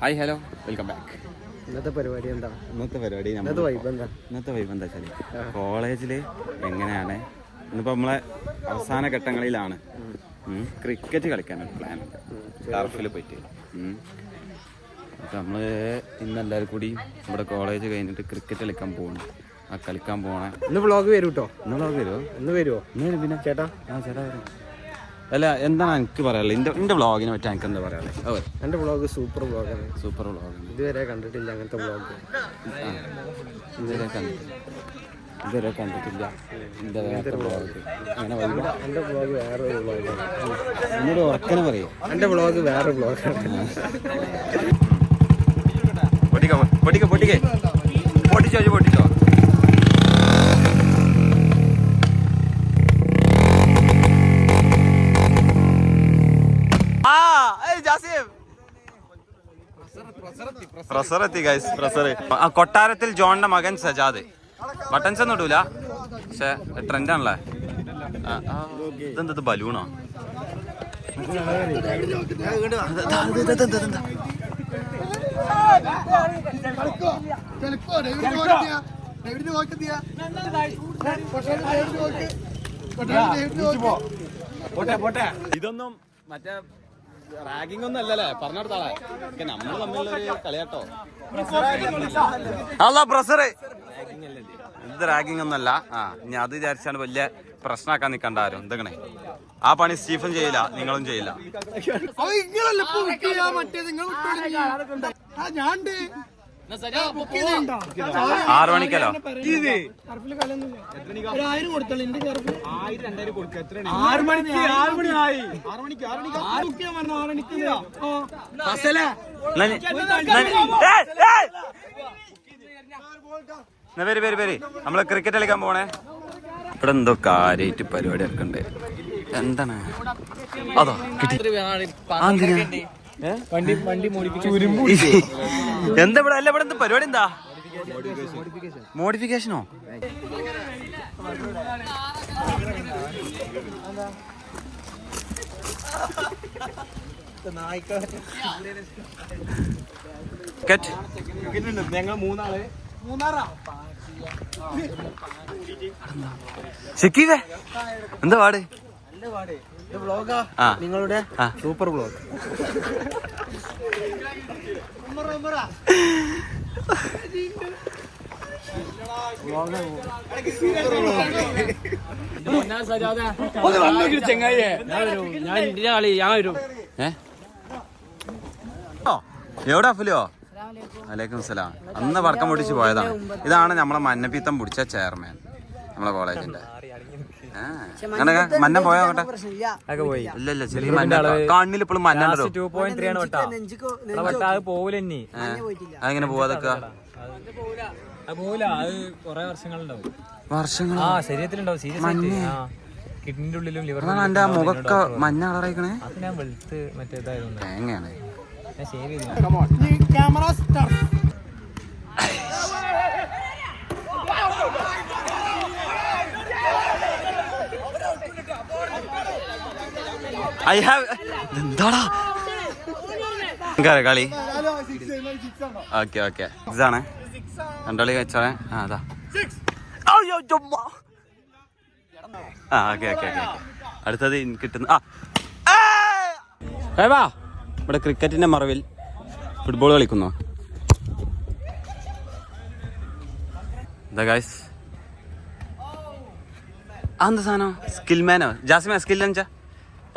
Hi hello. Welcome back. ഇന്നത്തെ പരിപാടി എന്താ? ഇന്നത്തെ പരിപാടി ഇന്നത്തെ വൈബ് എന്താ? ഇന്നത്തെ വൈബ് എന്താ വെച്ചാൽ കോളേജിൽ എങ്ങനെയാണ്? ഇന്നിപ്പോൾ നമ്മളെ അവസാന ഘട്ടങ്ങളിലാണ്. ക്രിക്കറ്റ് കളിക്കാനൊരു പ്ലാൻ ഉണ്ട്. ടർഫിൽ പോയിട്ട്. അപ്പോൾ അപ്പം നമ്മൾ ഇന്ന് എല്ലാവരും കൂടി നമ്മുടെ കോളേജ് കഴിഞ്ഞിട്ട് ക്രിക്കറ്റ് കളിക്കാൻ പോകണം ആ കളിക്കാൻ പോണേ ഇന്ന് വ്ളോഗ് വരും കേട്ടോ എന്നുള്ള വരുമോ ഇന്ന് വരുമോ ഇന്ന് പിന്നെ. ചേട്ടാ? ആ ചേട്ടാ വരും. അല്ല എന്താണ് എനിക്ക് പറയാനുള്ളത്? എന്റെ എന്റെ വ്ളോഗിനെ പറ്റി എനിക്ക് എന്താ പറയാനുള്ളത്? ഓ എന്റെ വ്ളോഗ് സൂപ്പർ വ്ളോഗാണ്. സൂപ്പർ വ്ളോഗാണ്. ഇതുവരെ കണ്ടിട്ടില്ല അങ്ങനത്തെ വ്ളോഗ്. ഇതുവരെ കണ്ടിട്ടില്ല. ഇതുവരെ കണ്ടിട്ടില്ല. ഇതുവരെ വ്ളോഗ്. അങ്ങനെ എന്റെ വ്ളോഗ് വേറെ ഒരു വ്ളോഗാണ്. എന്നോട് ഉറക്കനെ പറയൂ. എന്റെ വ്ളോഗ് വേറെ വ്ളോഗാണ്. പൊട്ടിക്കോ പൊട്ടിക്കോ പൊട്ടിക്കേ. പൊട്ടിച്ചോ പൊട്ടിച്ചോ. Pressure guys pressure. ആ കൊട്ടാരത്തിൽ ജോണിന്റെ മകൻ സജാദ്. ബട്ടൺസ് ഒന്നും ഇടൂല. പക്ഷെ ട്രെൻഡ് ആണല്ലേ ആ, ആ, ഇതെന്തത് ബലൂണോ? ഇതൊന്നും മറ്റേ റാഗിംഗ് ഒന്നും അല്ലല്ലേ? പറഞ്ഞെടുത്താളെ നമ്മൾ തമ്മിലൊരു കളിയാട്ടോ. അല്ല പ്രസറ്. ഇത്? റാഗിംഗ് ഒന്നല്ല. ആ ഇനി അത് വിചാരിച്ചാണ് വലിയ പ്രശ്നമാക്കാൻ നിൽക്കണ്ട ആരും. എന്തെങ്ങനെ ആ പണി സ്റ്റീഫൻ ചെയ്യില്ല നിങ്ങളും ചെയ്യില്ല. ആറു മണിക്കല്ലോ ആറ് മണിക്ക് ആറ് മണി ആയി ആറ് മണിക്ക് ആറ് മണിക്ക്. പറഞ്ഞു മണിക്ക് നമ്മൾ ക്രിക്കറ്റ് കളിക്കാൻ പോണേ. ഇവിടെ എന്തോ കാര്യമായിട്ട് പരിപാടി ഇറക്കണ്ടേ എന്താണ്? അതോ കിട്ടി? വണ്ടി വണ്ടി മോഡിഫിക്കേഷൻ. എന്താ ഇവിടെ അല്ല ഇവിടെ എന്താ പരിപാടി എന്താ? മോഡിഫിക്കേഷനോ ഞങ്ങൾ മൂന്നാൾ എന്താ പാട് നല്ല പാട്? നിങ്ങളുടെ. സൂപ്പർ ഞാൻ ഇന്ത്യ കളി ഞാൻ വരും ഓ എവിടെ അഫലിയോ? വലൈക്കും സലാം. അന്ന് വർക്കം പൊടിച്ച് പോയതാണ്. ഇതാണ് നമ്മളെ മന്നപ്പിത്തം പിടിച്ച ചെയർമാൻ. നമ്മളെ കോളേജിന്റെ. മന്ന പോയോ പോയി. ഇല്ല. ഇല്ല ചെറിയ കണ്ണിൽ ഇപ്പോഴും മന്ന ഉണ്ടോ ടു പോയിന്റ് ത്രീ ആണ് വെട്ടാ. ആ വെട്ടാ അത് അതെങ്ങനെ പോവാതൊക്കെ? അത് പോവില്ല. അത് കൊറേ വർഷങ്ങളുണ്ടാവും. വർഷങ്ങൾ ആ ശരീരത്തിലുണ്ടാവും. സീരിയസ് ആ കിഡ്നിന്റെ ഉള്ളിലും ലിവറിലും എന്റെ മുഖമൊക്കെ മഞ്ഞ കളറായിക്കണേ. അത് ഞാൻ വെളുത്ത് മറ്റേ ഇതായതുകൊണ്ട്. തേങ്ങയാണ്. ഞാൻ സേവ് ചെയ്തു. ഐ ഹാവ് എന്താടാ? ഭയങ്കര കളി. Okay okay. ഇതാണ്. രണ്ടാളി വെച്ചോളെ ആ അതാ. അയ്യോ. ആ ഓക്കെ ഓക്കെ ഓക്കെ അടുത്തത് കിട്ടുന്ന ആ. ഏ! വാ. ഇവിടെ ക്രിക്കറ്റിന്റെ മറവിൽ ഫുട്ബോൾ കളിക്കുന്നു. ഗായ്സ് ആ എന്താ സാധനം? സ്കിൽ മാനോ സ്കില്ലെന്ന് എന്താ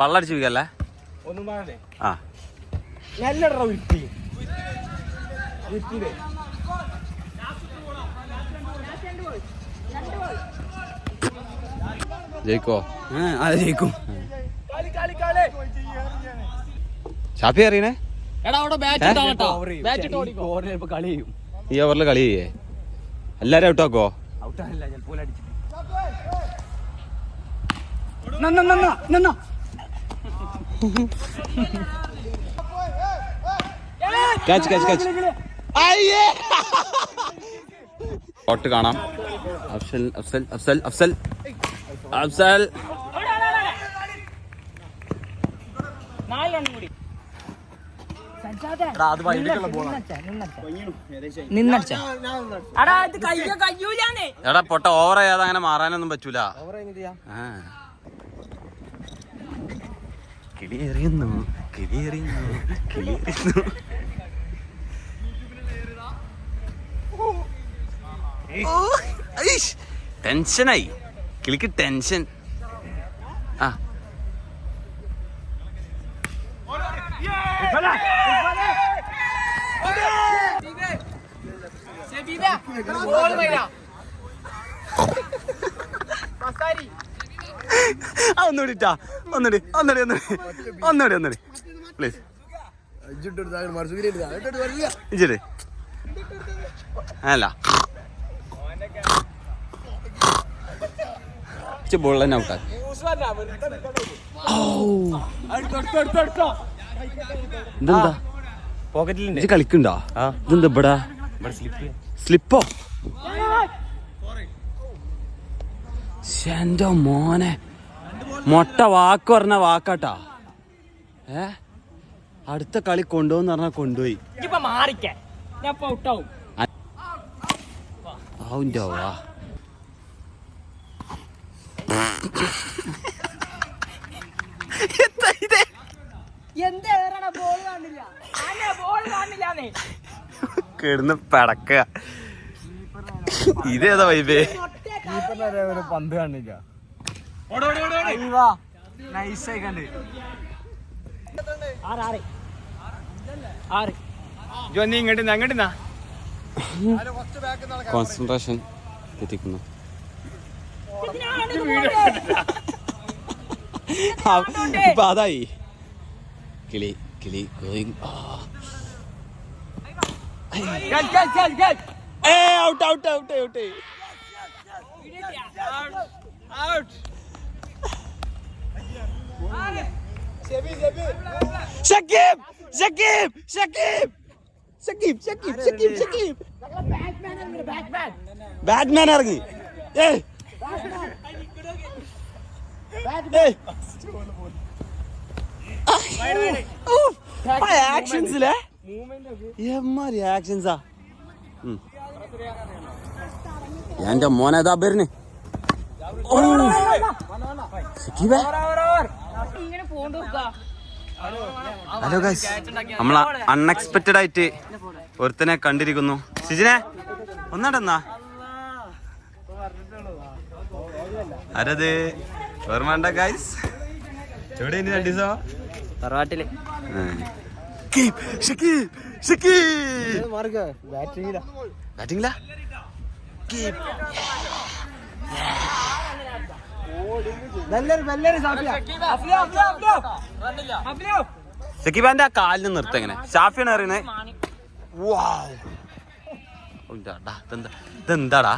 പള്ളടിച്ചു ഒന്നും ആ. നല്ല ജയിക്കോ. അത് ജയിക്കും ഷാഫി അറിയണേ? എടാ അവിടെ ബാറ്റ് ബാറ്റ് ഓടിക്കോ. കളി ചെയ്യും. ഈ ഓവറിൽ കളി ചെയ്യേ. എല്ലാരും ഔട്ടാക്കോ ഔട്ടാണില്ല ഞാൻ പോലെ അടിച്ചു ക്യാച്ച് ക്യാച്ച് ക്യാച്ച് ഷോട്ട് കാണാം. അഫ്സൽ അഫ്സൽ അഫ്സൽ അഫ്സൽ. അഫ്സൽ. എടാ പൊട്ട ഓവർ ചെയ്യാതെ അങ്ങനെ മാറാനൊന്നും പറ്റൂല. ആ. കിളി എറിയുന്നു കിളി എറിയുന്നു കിളി എറിയുന്നു ഓ, ഐഷ്. ടെൻഷനായി. കിളിക്ക് ടെൻഷൻ. ആ. ആ, ഒന്നുകൂടി ഒന്നുകൂടി ഒന്നുകൂടി ഒന്നുകൂടി ഒന്നുകൂടി പ്ലീസ് അല്ല. ബോൾ തന്നെ ഔട്ടാ ഇതെന്താ? ഇത് കളിക്കണ്ടോ? ഇതെന്താ ഇവിടെ സ്ലിപ്പോ എന്റെ മോനെ. മൊട്ട വാക്ക് പറഞ്ഞ വാക്കാട്ടാ. ഏ? അടുത്ത കളി കൊണ്ടുപോന്ന് പറഞ്ഞാ കൊണ്ടുപോയി. വാ കാണില്ലാന്നേ. കിടന്ന് പടക്ക. ഇതേതാ വൈബേ പന്ത് കാണില്ല? നൈസായി കണ്ട് ആറ് ആറ്. ആറ്. നീ ഇങ്ങോട്ട് അങ്ങോട്ട് കോൺസെൻട്രേഷൻ തെറ്റിക്കുന്നു. ഇപ്പൊ അതായി. കിളി കിളി out out out out out out out Shakib Shakib Shakib Shakib Shakib Shakib Shakib Batman ഇറങ്ങി ഏയ് ആക്ഷൻസിലെ എമ്മാരി ആക്ഷൻസാ എന്റെ മോനേതാ വരുന്നേ ഷക്കീബേ ഇങ്ങനെ പോണ്ട് ഹലോ ഗൈസ് നമ്മൾ അൺഎക്സ്പെക്റ്റഡ് ആയിട്ട് ഒരുത്തനെ കണ്ടിരിക്കുന്നു. സിജിനെ ഒന്നടന്നാ. ആരത്? ഓർമ്മ ഗൈസ് എവിടെ ഇനി രണ്ടു ദിവസം? തറവാട്ടിൽ. ബാറ്റിംഗില്ല ഷക്കീബാന്റെ ആ കാലിന് നിർത്ത എങ്ങനെ? ഷാഫിയാണ് അറിയണേ ഇതെന്താടാ?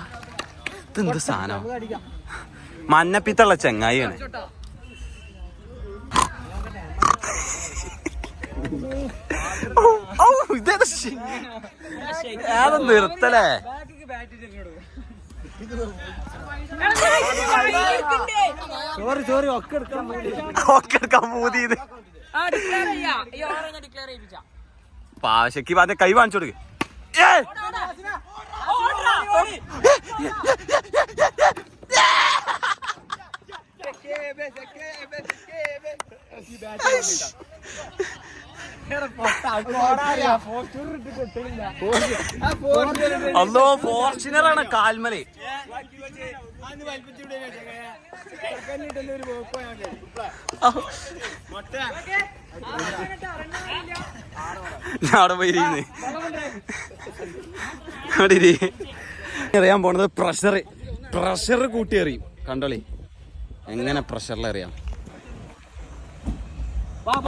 ഇതെന്ത് സാധനം? മഞ്ഞപ്പിത്തുള്ള ചെങ്ങായിയാണ്. നിർത്തലേ. സോറി സോറി ഒക്കെ എടുക്കാൻ ഒക്കെ എടുക്കാൻ മൂതിയത് പാശയ്ക്ക് ആദ്യം കൈ വാങ്ങിച്ചു കൊടുക്ക്. ഏയ്! അല്ലോ ഫോർച്യൂണറാണ് കാൽമൽ ഞാൻ അവിടെ പോയി ഇരിക്കുന്നെ. അവിടെ ഇരി. എറിയാൻ പോണത് പ്രഷർ പ്രഷർ കൂട്ടി എറിയും കണ്ടോളി എങ്ങനെ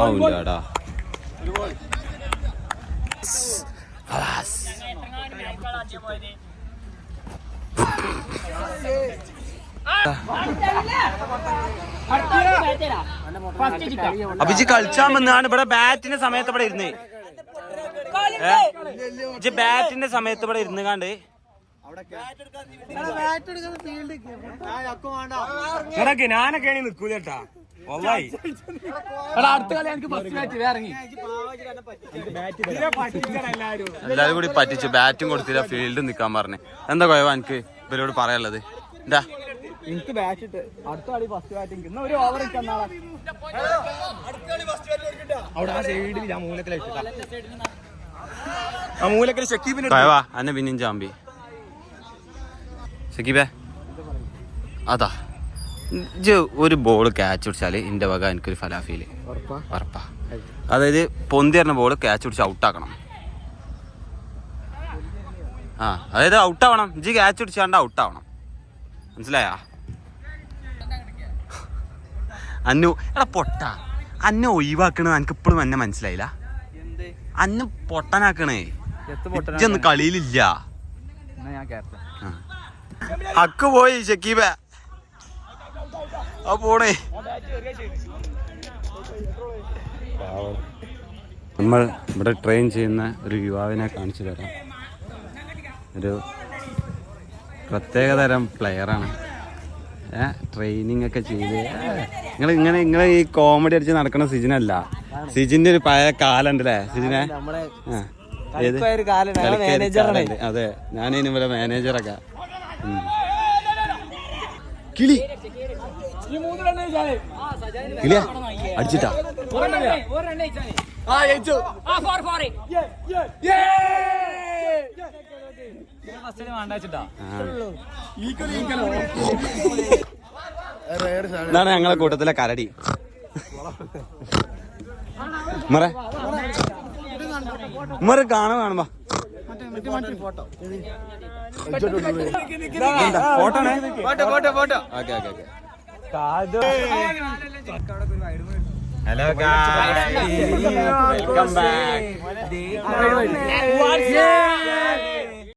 ഔലാടാ. ഖലാസ്. അഭിജി കളിച്ചാ വന്നാണ് ഇവിടെ ബാറ്റിന്റെ സമയത്ത് ഇവിടെ ഇരുന്ന്. ഇജ്ജ് ബാറ്റിന്റെ സമയത്ത് ഇവിടെ ഇരുന്ന് കാണ്ട്. ഞാനൊക്കെ ഞാനൊക്കെയാണെങ്കിൽ നിൽക്കൂല കേട്ടാ. എടാ അടുത്ത കളി എനിക്ക് ഫസ്റ്റ് മാച്ച് ഇറങ്ങി. എല്ലാരും കൂടി പറ്റിച്ച് ബാറ്റും കൊടുത്തില്ല ഫീൽഡ് നിക്കാൻ പറഞ്ഞു. എന്താ കുഴപ്പം എനിക്ക് ഇവരോട് പറയാനുള്ളത്. എന്താ? എനിക്ക് ബാറ്റ് ഇട്ട്. അടുത്ത കളി ഫസ്റ്റ് ബാറ്റിംഗ് ഇന്ന് ഒരു ഓവർ അവിടെ ആ സൈഡിൽ ഞാൻ മൂലക്കൽ ഷക്കീബിന് അന്നെ പിന്നെയും ചാമ്പി ഷക്കീബേ. അതാ. ഒരു ബോൾ ക്യാച്ച് പിടിച്ചാൽ എന്റെ വക എനിക്കൊരു ഫലാഫീൽ ഉറപ്പാ? അതായത് പൊന്തി പറഞ്ഞ ബോൾ ക്യാച്ച് പിടിച്ച് ഔട്ടാക്കണം ആ അതായത് ഔട്ടാവണം ജി ക്യാച്ച് പിടിച്ചാണ്ട് ഔട്ടാവണം മനസ്സിലായാ? അന്നു എടാ പൊട്ട. അന്നെ ഒഴിവാക്കണത് എനിക്ക് ഇപ്പോഴും എന്നെ മനസ്സിലായില്ല അന്ന് പൊട്ടനാക്കണേ. കളിയിലില്ല. അക്ക് പോയി ഷക്കീബ. ആ പോണേ. നമ്മൾ ഇവിടെ ട്രെയിൻ ചെയ്യുന്ന ഒരു യുവാവിനെ കാണിച്ചു തരാം. ഒരു പ്രത്യേകതരം പ്ലെയറാണ് ആണ്. ട്രെയിനിങ് ഒക്കെ ചെയ്ത്. നിങ്ങൾ ഇങ്ങനെ നിങ്ങൾ ഈ കോമഡി അടിച്ച് നടക്കുന്ന സിജിനല്ല. സിജിന്റെ ഒരു പഴയ കാലുണ്ട് അല്ലേ സിജിനെ? അതെ ഞാൻ ഇനി ഇവിടെ മാനേജറൊക്കെ കിളി. കിളിയാ അടിച്ചിട്ടാ? ആ ജയിച്ചു. ഇതാണ് ഞങ്ങളെ കൂട്ടത്തിലെ കരടി. മറ. മറ കാണാൻ കാണുമ്പോ photo photo photo photo okay okay okay. Hello welcome back